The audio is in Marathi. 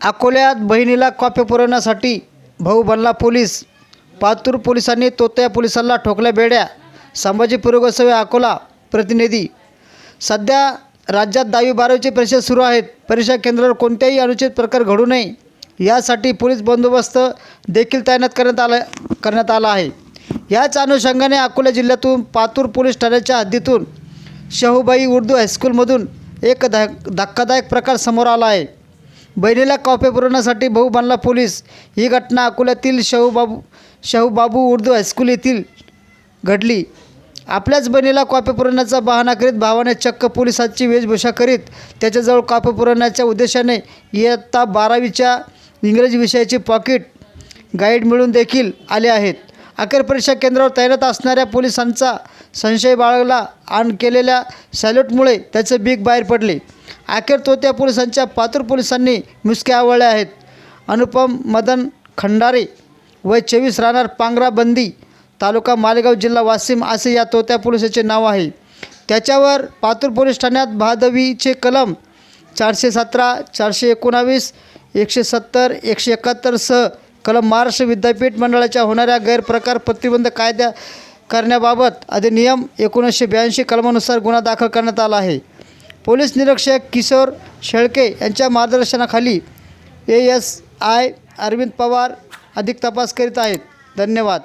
अकोल्यात बहिणीला कॉपी पुरवण्यासाठी भाऊ बनला पोलीस. पातूर पोलिसांनी तोतया पोलिसांना ठोकल्या बेड्या. संभाजी पूर्वगोसावी अकोला प्रतिनिधी. सध्या राज्यात दहावी बारावीची परीक्षा सुरू आहेत. परीक्षा केंद्रावर कोणत्याही अनुचित प्रकार घडू नये. यासाठी पोलीस बंदोबस्त देखील तैनात करण्यात आला करण्यात आला आहे. याच अनुषंगाने अकोला जिल्ह्यातून पातूर पोलीस ठाण्याच्या हद्दीतून शाहूबाई उर्दू हायस्कूलमधून एक ध धक्कादायक प्रकार समोर आला आहे. बहिणीला कॉफी पुरवण्यासाठी भाऊ बनला पोलीस. ही घटना अकोल्यातील शाहूबाबू शाहूबाबू उर्दू हायस्कूल येथील घडली. आपल्याच बहिणीला कॉपी पुरवण्याचा बहाणा करीत भावाने चक्क पोलिसांची वेशभूषा करीत त्याच्याजवळ कॉपी पुरवण्याच्या उद्देशाने इयत्ता बारावीच्या इंग्रजी विषयाची पॉकेट गाईड मिळून देखील आले आहेत. अखेर परीक्षा केंद्रावर तैनात असणाऱ्या पोलिसांचा संशय बाळगला आणि केलेल्या सॅल्यूटमुळे त्याचे बीक बाहेर पडले. अखेर तो त्या पोलिसांच्या पातूर पोलिसांनी मुसक्या आवळले आहेत. अनुपम मदन खंडारे वय चोवीस राहणार पांगरा बंदी तालुका मालेगाव जिल्हा वाशिम असे या तोत्या पोलिसाचे नाव आहे. त्याच्यावर पातूर पोलीस ठाण्यात भादवीचे कलम चारशे सतरा चारशे एकोणावीस एकशे सत्तर एकशे एकाहत्तरसह कलम महाराष्ट्र विद्यापीठ मंडळाच्या होणाऱ्या गैरप्रकार प्रतिबंध कायद्या करण्याबाबत अधिनियम एकोणीसशे ब्याऐंशी कलमानुसार गुन्हा दाखल करण्यात आला आहे. पोलीस निरीक्षक किशोर शेळके यांच्या मार्गदर्शनाखाली A S I Arvind Pawar अधिक तपास करीत आहेत. धन्यवाद.